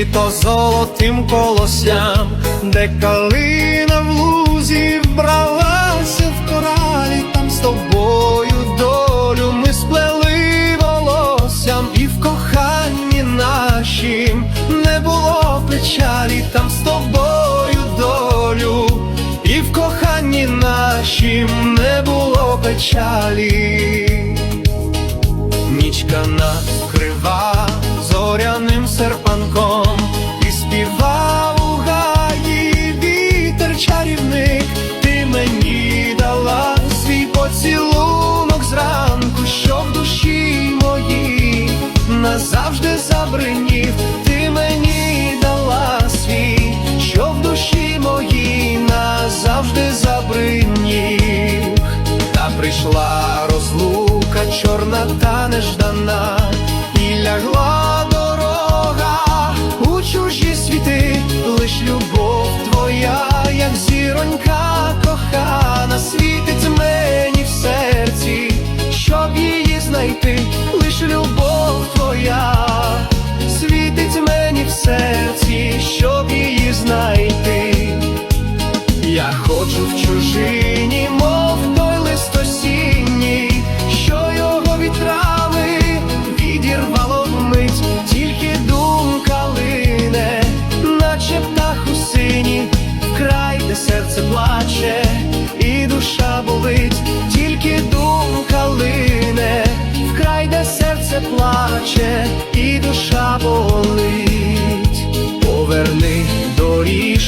літо золотим колоссям, де калина в лузі вбралася в коралі, там з тобою долю ми сплели волоссям, і в коханні нашім не було печалі, там з тобою долю, і в коханні нашім не було печалі. Нічка нас назавжди ти мені дала свій, що в душі моїй назавжди забринів, та прийшла розлука чорна та неждана, і лягла дорога у чужі світи, лиш любов плаче, і душа болить. Поверни доріжко